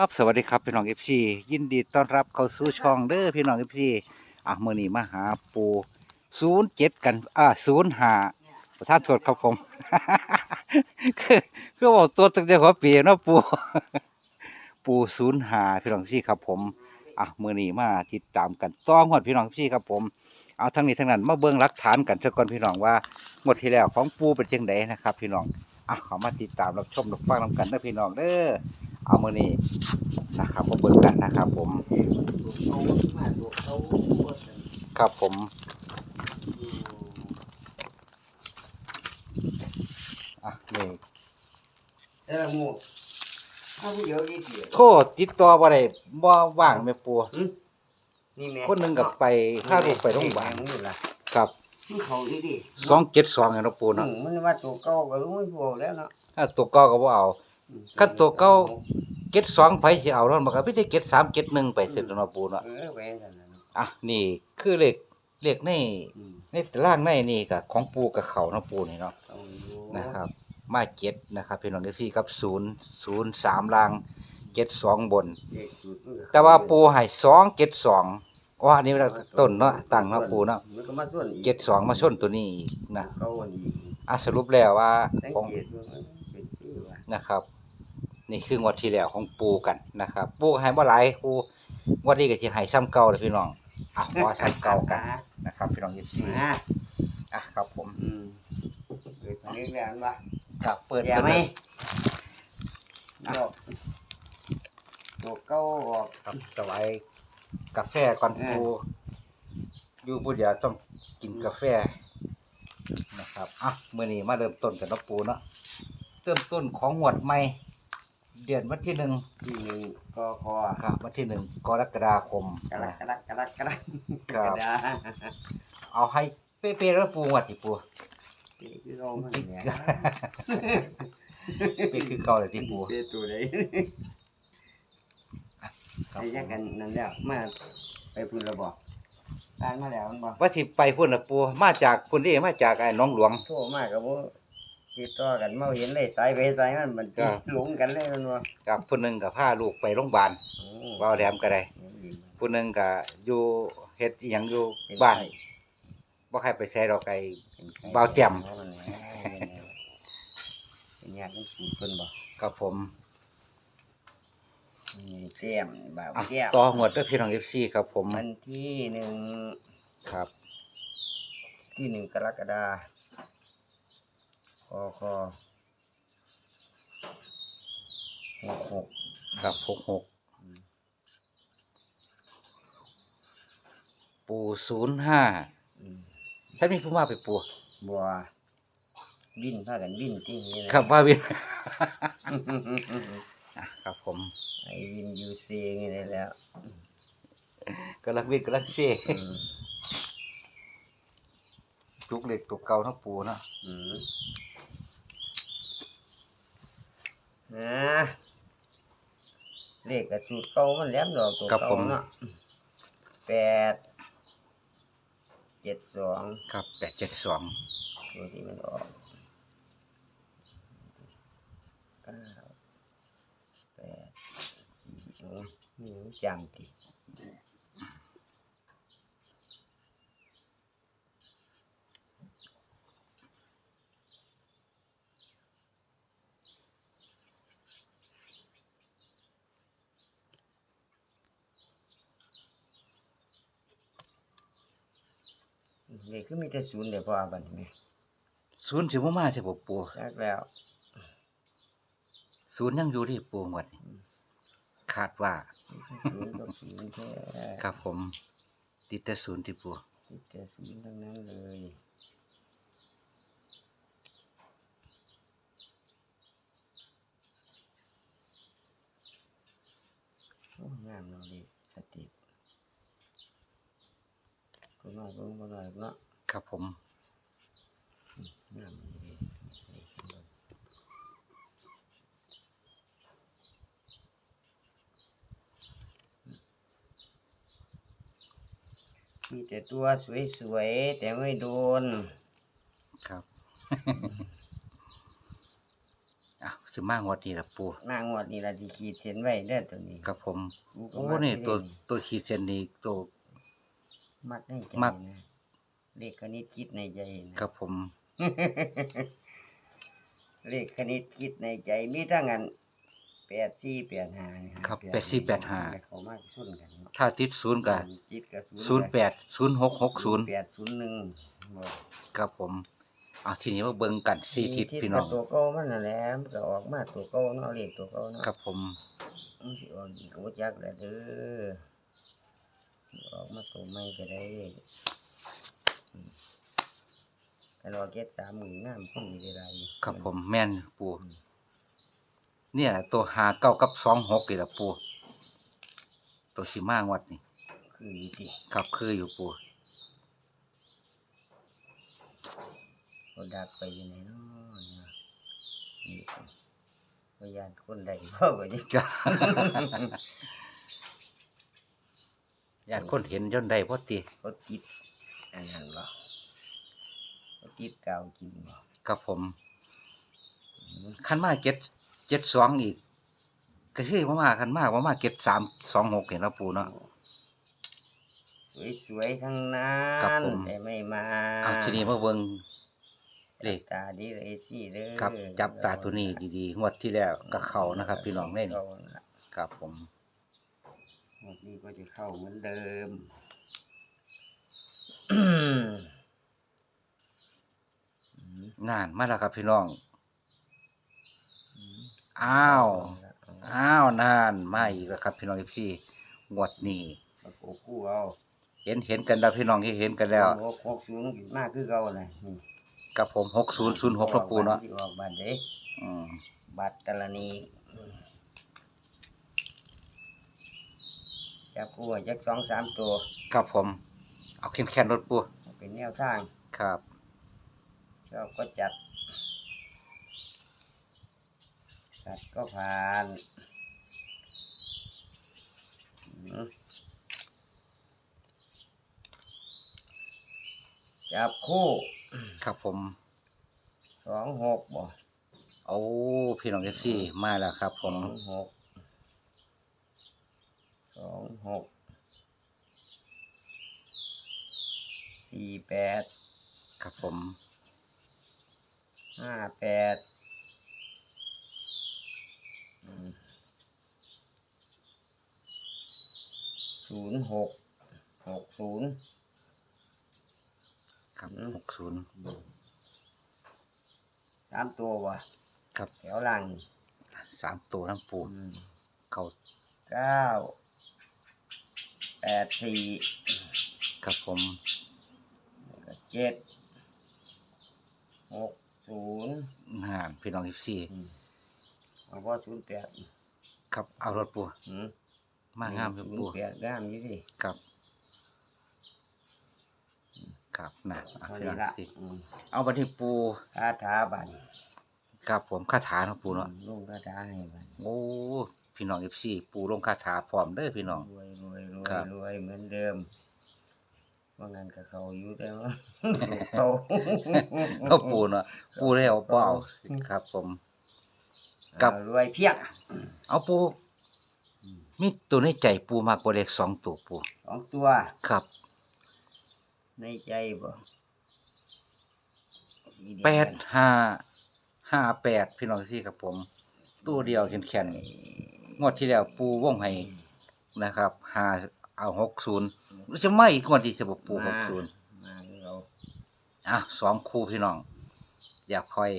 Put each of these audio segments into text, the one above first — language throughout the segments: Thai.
ครับสวัสดีครับพี่น้องเอฟซียินดีต้อนรับเข้าสู่ช่องเด้อพี่น้องเอฟซีอะมื่อนี้มาหาปูศูนย์เจ็ดกันอ่าศูนย์หาประธานโทษครับผม คือคือบอกตัวตั้งแต่หัวปีเนาะปูปูศูนย์หาพี่น้องพี่ครับผมอะมื่อนี้มาติดตามกันต้องวดพี่น้องพี่ครับผมเอาทั้งนี้ทั้งนั้นมาเบิ่งหลักฐานกันสักก่อนพี่น้องว่างวดที่แล้วของปูเป็นจังไดนะครับ พี่น้องอะเขามาติดตามรับชมรับฟังนำกันเด้อพี่น้องเด้อ เอามื่อนี้นะครับมาเบิ่งกันนะครับ ผม ครับผมอะนี่แล้วละงูถ้าผู้เดียวดีเดียวโทษติดต่อบ่ได้บ่ว่างแม่ปัวนี่แม่คนหนึงกับไปค่าลูกไปโรงพยาบาลนี่ล่ะครับมันเขาดีดิ272เนาะปูเนาะอืมมันว่าตัวเก่าก็รู้ไม่พอแล้วเนาะถ้าตัวเก่าก็บ่เอา คันตัวเก่า72ไผสิเอาเนาะมันก็มีแต่73 71ไปเสร็จแล้วเนาะปูเนาะเออแหวนกันนะอะนี่คือเลขเลขในอืมในตารางในนี่ก็ของปูกับเขาเนาะปูนี่เนาะต้องดูนะครับมาเจ็ดนะครับพี่น้องเอฟซีครับศูนย์ศูนย์สามล่างเจ็ดสองบน เลขสูตรมันก็แต่ว่าปูให้สองเจ็ดสองอ๋ออันนี้เราต้นเนาะตั้งเนาะปูเนาะมันก็มาส่วนอีกเจ็ดสองมาชนตัวนี้อีกนะเขาอันอีกอะสรุปแล้วว่าสังของเกตว่ามั นเป็นชื่อว่านะครับ นี่คืองวดที่แล้วของปูกันนะครับ ปูให้บ่หลายปูงวดนี้ก็สิให้ซ้ำเก่าเลยพี่น้องอะขอซ้ำเก่ากันนะครับ พี่น้องเอฟซีมาอะครับผมอืมเปิดทางนี้แล้วว่าครับเปิดอย่าไหมอะดอกตัวเก่าออกครับสบายกาแฟก่อนเออปูอยู่ผู้เดียวต้องกินกาแฟนะครับอะมื้อนี้มาเริ่มต้นกันเนาะปูเนาะ เริ่มต้นของหวดใหม่เดือนวันที่หนึ่งที่หนึ่งก็คอครับวันที่หนึ่งกรกฎาคมกระดันะกกระดักกระดักกระดักครับกระดาเอาให้เป๊ะๆแล้วปูงวดสิปูนี่คือเรามันเนี่ยเป็นคือเก่าเลยที่ปูเป็นตัวใดครับไอ้ยักกันนั่นแล้วมาไปพูดระบอกตายมาแล้วมันบอกว่าสิไปพุ่นน่ะปูมาจากพุ่นนี่มาจากไอ้หน้องหลวงโทรมากับว่า ติดต่อกันเมาเห็นเลยสายไปสายมันมันครับหลงกันเลยมันบอกกับพุ่นหนึงกับพาลูกไปโรงพยาบาลโอ้ว่าแหลมก็ได้ผู้หนึงก็อยู่เฮ็ดอีหยังอยู่บ้านบ่ใครไปใช้ดอกไก่เบาแจ่มเป็นยากต้องสูดคนบอกกับผมนี่แก้มบ่าวอะแก้มต่อหมวดด้วยพี่น้อง FC ครับผมวันที่หนึ่งครับ ที่หนึ่งกรกฎาค อคอหกหกครับ66ปู05อืมถ้ามีผู้มาไปปูบัวบินพากันบินที่นี่นะครับว่าวิน อะครับผมไอ้วินยูซีนี่ได้แล้วกำลังวินกำลังเช่อืมตุกเหล็กตุกเก่าเนาะปูเนาะอืม นะเลขกับสูตรเก่ามันแหลมดอกตัวเก่าเนาะแปดเจ็ดสองครับ872ตัวที่มันออกเก้าแปดสี่โอ้นี่มันจำติ เลขก็มีแต่ศูนย์เดี๋ยวพอบัดนี้ศูนย์สิบ่มาใช่บ่ปูจักแล้วศูนย์ยังอยู่ที่ปูหมดนี่คาดว่า ศูนย์กับศูนย์แท้ครับผม ติดแต่ศูนย์ที่ปูมีแต่ศูนย์ทั้งนั้นเลยโอ้งามเราดิสติ ก็น้อยเบิ่งบ่น้อยเนาะครับผมมดีมีแต่ตัวสวยๆ แต่ไม่โดน ครับอะสิมางวดนี้ละปูหนางวดนี่ละที่ขีดเส้นไว้เด้อตัวนี้ ครับผม โอ้มักนี่ตัวตัวขีดเส้นนี้ตัว มักในใจมัก นะเลขคณิตคิดในใจนะ ครับผม เลขคณิตคิดในใจมีทั้งอันแปดสี่แปดห้านี่ครับ8 84 85 เขามากสุดกันเนาะถ้าติดศูนย์กับจิตกับศูนย์แปดศูนย์หกหกศูนย์แปดศูนย์หนึ่งบ่ครับผมเอาทีนี้มาเบิ่งกันสี่ทิศมีพี่น้องกับตัวเก่ามันน่ะแหละมันก็ออกมาตัวเก่าเนาะเลขตัวเก่าเนาะครับผมมันสิออกอีกก็บ่จักแหละเด้อ ออกมาตัวใหม่ก็ได้อืมกันว่าเก็ดสามหมื่นงามคงมีได้หลายอยู่ครับผมแม่นปูเนี่ยแหละตัวหาเก้ากับสองหกนี่แหละปู ตัวสิมางวดนี่คืออยู่ติครับคืออยู่ปูบ่ดักไปอยู่ไหนเนาะเนี่ยนี่พยานคนใดบ่ก็ดิจ้า ญาติคนเห็นย่นได้พอตีเขาติดอันนั้นบ่เขาติดกาวกินบ่ครับผมอืมคันมาเจ็ดเจ็ดสองอีก ก็คือว่ามาคันมากว่ามาเจ็ดสามสองหกเห็นแล้วปูเนาะ สวยๆทั้งนั้ครับนผม แต่ไม่มาเอาทีนี้มาเบิ่ง เลขตาดีเลยสิเด้อครับจับตาตัวนี้ดีๆงวดที่แล้วก็เข้านะครับ พี่น้องเล่นเข้าะครับผมง วดนี้ก็จะเข้าเหมือนเดิมอืมนานมาแล้วครับพี่น้องอืมอ้าวเละเอาละอ้าวนานมาอีกแล้วครับพี่น้องพี่งวดนี้เอาโกกู้เอาเห็นเห็นกันแล้วพี่น้องเห็นเห็นกันแล้วหกหกศูนย์มากคือเก่าเลยนี่กับผมหกศูนย์ศูนย์หกแล้วปูเนาะที่ออกบัตรเด้อืมบัตรตะละนีอืม จับกู้ให้จักสองสามตัวกับผม เอาแค่นแค่นรถปูเป็นแนวทางครับชอบก็จัดจัดก็ผ่านอืมจับคู่ครับผม สองหกบ่โอ้พี่น้องเอฟซีมาแล้วครับผสอมงหก สองหกสี่แปดครับผมห้าแปดอืมศูนย์หกหกศูนย์ครับอืมหกศูนย์สามตัววะครับแถวหลังสามตัวน้ำปูอืมเขา เก้า แปดสี่ครับผมแล้วก็เจ็ดหกศูนย์งานพี่น้องเอฟซีอืมเอาว่าศูนย์แปดครับเอารถปูอืมมางามครับศูนปูย์แปดงามอยู่ดิครับครับนะเอาเท่าพี่น้นี้องละสิอืมเอาบันที่ปูคาถาบันครับผมคาถาเนาะปูเนาะลุงคาถาให้บันโอ้พี่น้องเอฟซีปูลงคาถาพร้อมเด้อพี่น้องรวยรวยรว ครัยบรวยเหมือนเดิมว่างั้นกับเขาอยู่แต่ว่า เขาเอาปูเนาะปูได้เอาเปล่าครับ ผม กับ เอารวยเพียงเอาปูมีตัวในใจปูมากกว่าเลขสองตัวปูสองตัว ครับในใจบ่สีงแปดห้าห้าแปดพี่น้องซี่ครับผม ตัวเดียวแข็งๆงวดที่แล้วปูว่องให้ นะครับห้าเอาหกศูนย์รู้จะไม่อีกงวดที่จะบอกปูหกศูนย์มาเราอะสองคู่พี่น้อง อยากค่อย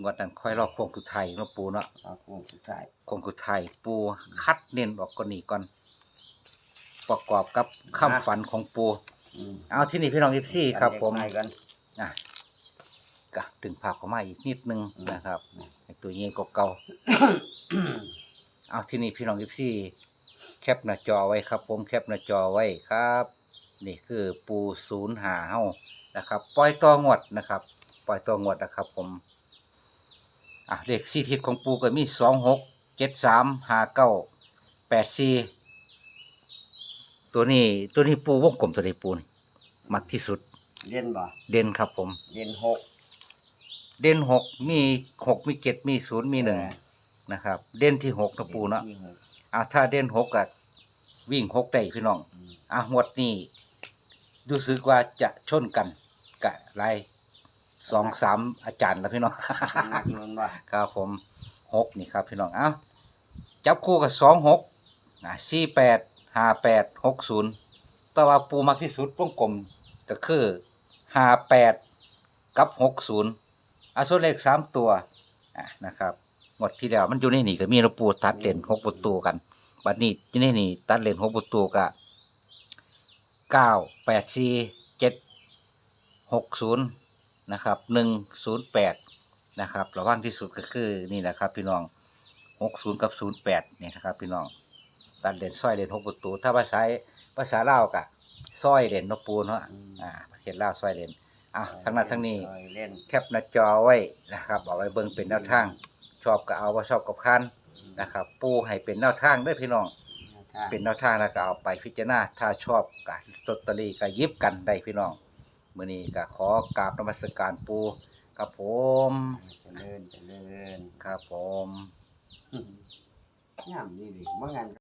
งวดนั้นค่อยรอบโค้งกุไทายเนาะปูเนาะเอาโค้งสุดท้ายโค้งกุไทายปูคัดเน้นออกก่อนนี้ก่อน ประกอบกับคำฝันของปูอืมเอาที่นี่พี่น้องเอฟซีครับผมเด็กใหกันอะก็ดึงภาพเข้ามาอีกนิดนึงอืมนะครับให้ตัวเงี้ยเก่าๆเอาที่นี่พี่น้องยิปซี่ แคปหน้าจอไว้ครับ ผมแคปหน้าจอไว้ครับ นี่คือปูศูนย์หาเฮานะครับ ปล่อยตัวงวดนะครับ ปล่อยตัวงวดนะครับ ผมอะเลขสี่ทิศของปูก็มีสองหกเจ็ดสามห้าเก้าแปดสี่ตัวนี้ตัวนี้ปูวงกลมตัวนี้ปูนี่มักที่สุด เล่นบ่เด่นครับผม เล่นหกเด่นหกมีหกมีเจ็ดมีศูนย์มีหนึ่งเออนะครับ เด่นที่หกนะปูเนาะที่หก อะถ้าเด่นหกก็วิ่งหกได้พี่น้องอืมอะงวดนี้รู้สึกว่าจะชนกันกะไรสองสามอาจารย์แล้วพี่น้อง หนักนนว่าครับผมหกนี่ครับพี่น้องเอ้าจับคู่กับสองหกอะสี่แปดห้าแปดหกศูนย์แต่ว่าปูมักที่สุดวงกลมก็คือห้าแปดกับหกศูนย์อะส่วนเลขสามตัวอะนะครับห มดที่แล้วมันอยู่ในนี่ก็มีเราปูตัดเลนหกประตูกันบัดนี้ที่นี่นี่ตัดเลนหกประตูก็เก้าแปดสี่เจ็ดหกศูนย์นะครับหนึ่งศูนย์แปดนะครับระว่างที่สุดก็คือนี่แหละครับ พี่น้องหกศูนย์กับศูนย์แปดเนี่ยนะครับ พี่น้องตัดเลนสร้อยเลนหกประตู ถ้าภาษาภาษาลาวกะสร้อยเลนนกปูนเนาะอ่าประเทศลาวสร้อยเลนอะทั้งนั้นทั้งนี้ซอยเล่นแคปหน้าจอไว้นะครับเอาไว้เบิ่งเป็นแนวทาง ชอบก็เอาว่าชอบกับคันนะครับ ปูให้เป็นแนวทางเด้วยพี่น้อง เป็นแนวทางแล้วก็เอาไปพิจารณาถ้าชอบก็ลอตเตอรี่ก็หยิบกันได้พี่น้องมื้อนี้ก็ขอกราบนมัสการปูครับผมเจริญเจริญครับผมงามดีดิว่างาน